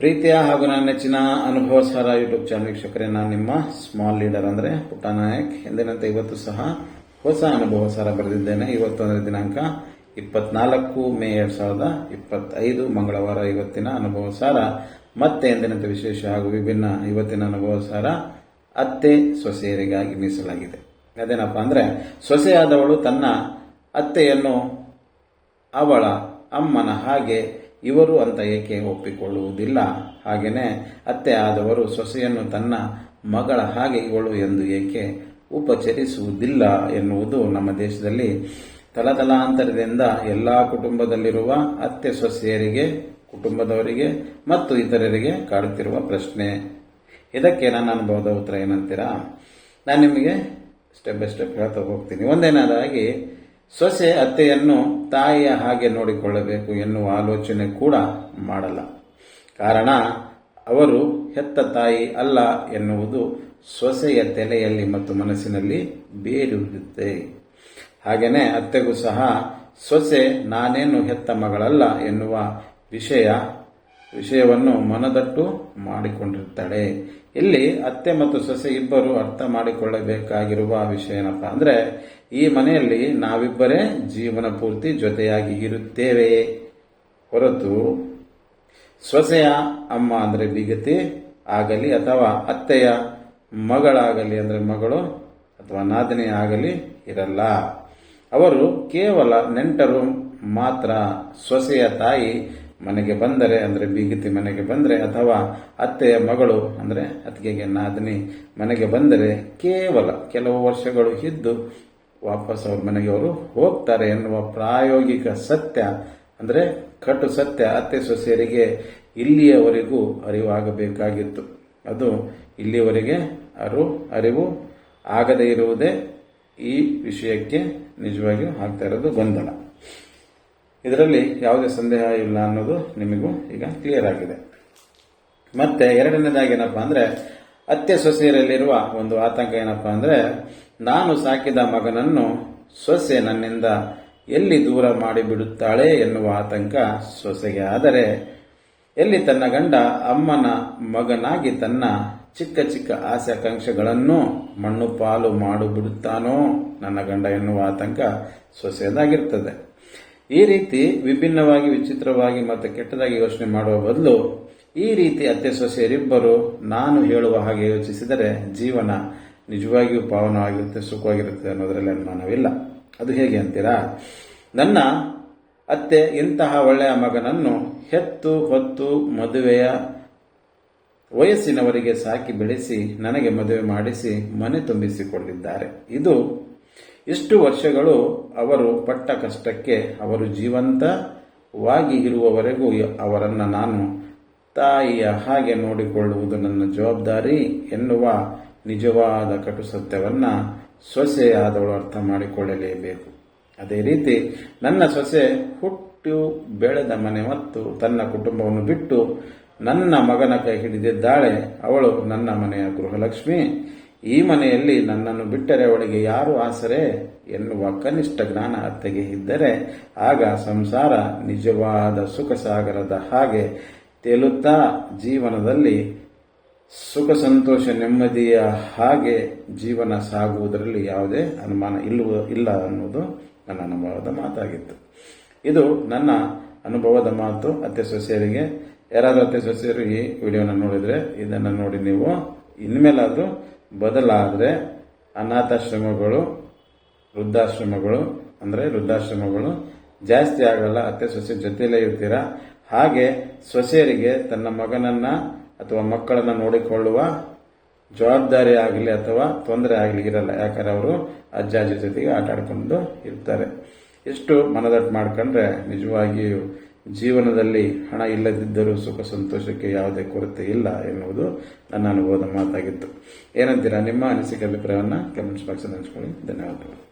ಪ್ರೀತಿಯ ಹಾಗೂ ನನ್ನ ನೆಚ್ಚಿನ ಅನುಭವ ಸಾರ ಯೂಟ್ಯೂಬ್ ಚಾನಲ್ ವೀಕ್ಷಕರೇ, ನಾನು ನಿಮ್ಮ ಸ್ಮಾಲ್ ಲೀಡರ್ ಅಂದ್ರೆ ಪುಟ್ಟ ನಾಯಕ್. ಎಂದಿನಂತೆ ಇವತ್ತು ಸಹ ಹೊಸ ಅನುಭವ ಸಾರ ಬರೆದಿದ್ದೇನೆ. ಇವತ್ತು ಅಂದರೆ ದಿನಾಂಕ ಇಪ್ಪತ್ನಾಲ್ಕು ಮೇ ಎರಡ್ ಸಾವಿರದ ಇಪ್ಪತ್ತೈದು, ಮಂಗಳವಾರ ಇವತ್ತಿನ ಅನುಭವ ಸಾರ ಮತ್ತೆ ಎಂದಿನಂತೆ ವಿಶೇಷ ಹಾಗೂ ವಿಭಿನ್ನ ಇವತ್ತಿನ ಅನುಭವ ಸಾರ ಅತ್ತೆ ಸೊಸೆಯರಿಗಾಗಿ ಮೀಸಲಾಗಿದೆ. ಅದೇನಪ್ಪ ಅಂದ್ರೆ, ಸೊಸೆಯಾದವಳು ತನ್ನ ಅತ್ತೆಯನ್ನು ಅವಳ ಅಮ್ಮನ ಹಾಗೆ ಇವರು ಅಂತ ಏಕೆ ಒಪ್ಪಿಕೊಳ್ಳುವುದಿಲ್ಲ? ಹಾಗೆಯೇ ಅತ್ತೆ ಆದವರು ಸೊಸೆಯನ್ನು ತನ್ನ ಮಗಳ ಹಾಗೆ ಇವಳು ಎಂದು ಏಕೆ ಉಪಚರಿಸುವುದಿಲ್ಲ ಎನ್ನುವುದು ನಮ್ಮ ದೇಶದಲ್ಲಿ ತಲತಲಾಂತರದಿಂದ ಎಲ್ಲ ಕುಟುಂಬದಲ್ಲಿರುವ ಅತ್ತೆ ಸೊಸೆಯರಿಗೆ, ಕುಟುಂಬದವರಿಗೆ ಮತ್ತು ಇತರರಿಗೆ ಕಾಡುತ್ತಿರುವ ಪ್ರಶ್ನೆ. ಇದಕ್ಕೆ ನನ್ನ ಅನುಭವದ ಉತ್ತರ ಏನಂತೀರಾ? ನಾನು ನಿಮಗೆ ಸ್ಟೆಪ್ ಬೈ ಸ್ಟೆಪ್ ಹೇಳ್ತಾ ಹೋಗ್ತೀನಿ. ಒಂದೇನಾದಾಗಿ ಸೊಸೆ ಅತ್ತೆಯನ್ನು ತಾಯಿಯ ಹಾಗೆ ನೋಡಿಕೊಳ್ಳಬೇಕು ಎನ್ನುವ ಆಲೋಚನೆ ಕೂಡ ಮಾಡಲ್ಲ. ಕಾರಣ, ಅವರು ಹೆತ್ತ ತಾಯಿ ಅಲ್ಲ ಎನ್ನುವುದು ಸೊಸೆಯ ತಲೆಯಲ್ಲಿ ಮತ್ತು ಮನಸ್ಸಿನಲ್ಲಿ ಬೇರುತ್ತೆ ಹಾಗೆಯೇ ಅತ್ತೆಗೂ ಸಹ ಸೊಸೆ ನಾನೇನು ಹೆತ್ತ ಮಗಳಲ್ಲ ಎನ್ನುವ ವಿಷಯ, ವಿಷಯವನ್ನು ಮನದಟ್ಟು ಮಾಡಿಕೊಂಡಿರ್ತಾಳೆ. ಇಲ್ಲಿ ಅತ್ತೆ ಮತ್ತು ಸೊಸೆ ಇಬ್ಬರು ಅರ್ಥ ಮಾಡಿಕೊಳ್ಳಬೇಕಾಗಿರುವ ವಿಷಯ ಏನಪ್ಪ ಅಂದ್ರೆ, ಈ ಮನೆಯಲ್ಲಿ ನಾವಿಬ್ಬರೇ ಜೀವನ ಪೂರ್ತಿ ಜೊತೆಯಾಗಿ ಇರುತ್ತೇವೆ. ಹೊರತು ಸೊಸೆಯ ಅಮ್ಮ ಅಂದ್ರೆ ಬಿಗತಿ ಆಗಲಿ ಅಥವಾ ಅತ್ತೆಯ ಮಗಳಾಗಲಿ ಅಂದ್ರೆ ಮಗಳು ಅಥವಾ ನಾದಿನಿ ಆಗಲಿ ಇರಲ್ಲ. ಅವರು ಕೇವಲ ನೆಂಟರು ಮಾತ್ರ. ಸೊಸೆಯ ತಾಯಿ ಮನೆಗೆ ಬಂದರೆ, ಅಂದ್ರೆ ಬೀಗತಿ ಮನೆಗೆ ಬಂದರೆ, ಅಥವಾ ಅತ್ತೆಯ ಮಗಳು, ಅಂದ್ರೆ ಅತ್ತಿಗೆಗೆ ನಾದಿನಿ ಮನೆಗೆ ಬಂದರೆ ಕೇವಲ ಕೆಲವು ವರ್ಷಗಳು ಇದ್ದು ವಾಪಸ್ ಅವ್ರ ಮನೆಗೆ ಅವರು ಹೋಗ್ತಾರೆ ಎನ್ನುವ ಪ್ರಾಯೋಗಿಕ ಸತ್ಯ, ಅಂದ್ರೆ ಕಟು ಸತ್ಯ ಅತ್ತೆ ಸೊಸೆಯರಿಗೆ ಇಲ್ಲಿಯವರೆಗೂ ಅರಿವಾಗಬೇಕಾಗಿತ್ತು. ಅದು ಇಲ್ಲಿಯವರೆಗೆ ಅರು, ಅರಿವು ಆಗದೇ ಇರುವುದೇ ಈ ವಿಷಯಕ್ಕೆ ನಿಜವಾಗಿಯೂ ಆಗ್ತಾ ಇರೋದು ಗೊಂದಲ. ಇದರಲ್ಲಿ ಯಾವುದೇ ಸಂದೇಹ ಇಲ್ಲ ಅನ್ನೋದು ನಿಮಗೂ ಈಗ ಕ್ಲಿಯರ್ ಆಗಿದೆ. ಮತ್ತೆ ಎರಡನೇದಾಗಿ ಏನಪ್ಪ ಅಂದ್ರೆ, ಅತ್ತೆ ಸೊಸೆಯರಲ್ಲಿರುವ ಒಂದು ಆತಂಕ ಏನಪ್ಪ ಅಂದ್ರೆ, ನಾನು ಸಾಕಿದ ಮಗನನ್ನು ಸೊಸೆ ನನ್ನಿಂದ ಎಲ್ಲಿ ದೂರ ಮಾಡಿಬಿಡುತ್ತಾಳೆ ಎನ್ನುವ ಆತಂಕ ಸೊಸೆಗೆ. ಆದರೆ, ಎಲ್ಲಿ ತನ್ನ ಗಂಡ ಅಮ್ಮನ ಮಗನಾಗಿ ತನ್ನ ಚಿಕ್ಕ ಚಿಕ್ಕ ಆಸೆ ಆಕಾಂಕ್ಷೆಗಳನ್ನು ಮಣ್ಣು ಪಾಲು ಮಾಡಿಬಿಡುತ್ತಾನೋ, ನನ್ನ ಗಂಡ ಎನ್ನುವ ಆತಂಕ ಸೊಸೆಯದಾಗಿರ್ತದೆ. ಈ ರೀತಿ ವಿಭಿನ್ನವಾಗಿ, ವಿಚಿತ್ರವಾಗಿ ಮತ್ತು ಕೆಟ್ಟದಾಗಿ ಯೋಚನೆ ಮಾಡುವ ಬದಲು ಈ ರೀತಿ ಅತ್ತೆ ಸೊಸೆಯರಿಬ್ಬರು ನಾನು ಹೇಳುವ ಹಾಗೆ ಯೋಚಿಸಿದರೆ ಜೀವನ ನಿಜವಾಗಿಯೂ ಪಾವನವಾಗಿರುತ್ತೆ, ಸುಖವಾಗಿರುತ್ತೆ ಅನ್ನೋದರಲ್ಲಿ ಅನುಮಾನವಿಲ್ಲ. ಅದು ಹೇಗೆ ಅಂತೀರಾ? ನನ್ನ ಅತ್ತೆ ಇಂತಹ ಒಳ್ಳೆಯ ಮಗನನ್ನು ಹೆತ್ತು, ಹೊತ್ತು ಮದುವೆಯ ವಯಸ್ಸಿನವರಿಗೆ ಸಾಕಿ ಬೆಳೆಸಿ, ನನಗೆ ಮದುವೆ ಮಾಡಿಸಿ ಮನೆ ತುಂಬಿಸಿಕೊಂಡಿದ್ದಾರೆ ಇದು ಇಷ್ಟು ವರ್ಷಗಳು ಅವರು ಪಟ್ಟ ಕಷ್ಟಕ್ಕೆ ಅವರು ಜೀವಂತವಾಗಿ ಇರುವವರೆಗೂ ಅವರನ್ನು ನಾನು ತಾಯಿಯ ಹಾಗೆ ನೋಡಿಕೊಳ್ಳುವುದು ನನ್ನ ಜವಾಬ್ದಾರಿ ಎನ್ನುವ ನಿಜವಾದ ಕಟು ಸತ್ಯವನ್ನ ಸೊಸೆಯಾದವಳು ಅರ್ಥ ಮಾಡಿಕೊಳ್ಳಲೇಬೇಕು. ಅದೇ ರೀತಿ ನನ್ನ ಸೊಸೆ ಹುಟ್ಟು ಬೆಳೆದ ಮನೆ ಮತ್ತು ತನ್ನ ಕುಟುಂಬವನ್ನು ಬಿಟ್ಟು ನನ್ನ ಮಗನ ಕೈ ಹಿಡಿದಿದ್ದಾಳೆ. ಅವಳು ನನ್ನ ಮನೆಯ ಗೃಹಲಕ್ಷ್ಮಿ. ಈ ಮನೆಯಲ್ಲಿ ನನ್ನನ್ನು ಬಿಟ್ಟರೆ ಅವಳಿಗೆ ಯಾರು ಆಸರೆ? ಎನ್ನುವ ಕನಿಷ್ಠ ಜ್ಞಾನ ಅತ್ತೆಗೆ ಇದ್ದರೆ ಆಗ ಸಂಸಾರ ನಿಜವಾದ ಸುಖ ಸಾಗರದ ಹಾಗೆ ತೇಲುತ್ತಾ ಜೀವನದಲ್ಲಿ ಸುಖ ಸಂತೋಷ ನೆಮ್ಮದಿಯ ಹಾಗೆ ಜೀವನ ಸಾಗುವುದರಲ್ಲಿ ಯಾವುದೇ ಅನುಮಾನ ಇಲ್ಲವ ಇಲ್ಲ ಅನ್ನೋದು ನನ್ನ ಅನುಭವದ ಮಾತಾಗಿತ್ತು. ಇದು ನನ್ನ ಅನುಭವದ ಮಾತು. ಅತ್ತೆ ಸೊಸೆಯರಿಗೆ, ಯಾರಾದರೂ ಅತ್ತೆ ಸೊಸೆಯರು ಈ ವಿಡಿಯೋನ ನೋಡಿದರೆ ಇದನ್ನು ನೋಡಿ ನೀವು. ಇನ್ಮೇಲಾದರೂ ಬದಲಾದರೆ ಅನಾಥಾಶ್ರಮಗಳು, ವೃದ್ಧಾಶ್ರಮಗಳು, ಅಂದರೆ ವೃದ್ಧಾಶ್ರಮಗಳು ಜಾಸ್ತಿ ಆಗಲ್ಲ. ಅತ್ತೆ, ಸೊಸೆ ಜೊತೆಯಲ್ಲೇ ಇರ್ತೀರಾ? ಹಾಗೆ ಸೊಸೆಯರಿಗೆ ತನ್ನ ಮಗನನ್ನ ಅಥವಾ ಮಕ್ಕಳನ್ನ ನೋಡಿಕೊಳ್ಳುವ ಜವಾಬ್ದಾರಿ ಆಗಲಿ ಅಥವಾ ತೊಂದರೆ ಆಗಲಿ ಇರಲ್ಲ. ಯಾಕಂದ್ರೆ ಅವರು ಅಜ್ಜ, ಅಜ್ಜಿ ಜೊತೆಗೆ ಆಟ ಆಡ್ಕೊಂಡು ಇರ್ತಾರೆ. ಎಷ್ಟು ಮನದಟ್ಟು ಮಾಡ್ಕೊಂಡ್ರೆ ನಿಜವಾಗಿಯೂ ಜೀವನದಲ್ಲಿ ಹಣ ಇಲ್ಲದಿದ್ದರೂ ಸುಖ ಸಂತೋಷಕ್ಕೆ ಯಾವುದೇ ಕೊರತೆ ಇಲ್ಲ ಎನ್ನುವುದು ನನ್ನ ಅನುಭವದ ಮಾತಾಗಿತ್ತು. ಏನಂತೀರಾ ನಿಮ್ಮ ಅನಿಸಿಕೆ ಅಭಿಪ್ರಾಯವನ್ನು ಕಮೆಂಟ್ಸ್ ಬಾಕ್ಸಲ್ಲಿ ಹಂಚ್ಕೊಳ್ಳಿ. ಧನ್ಯವಾದಗಳು.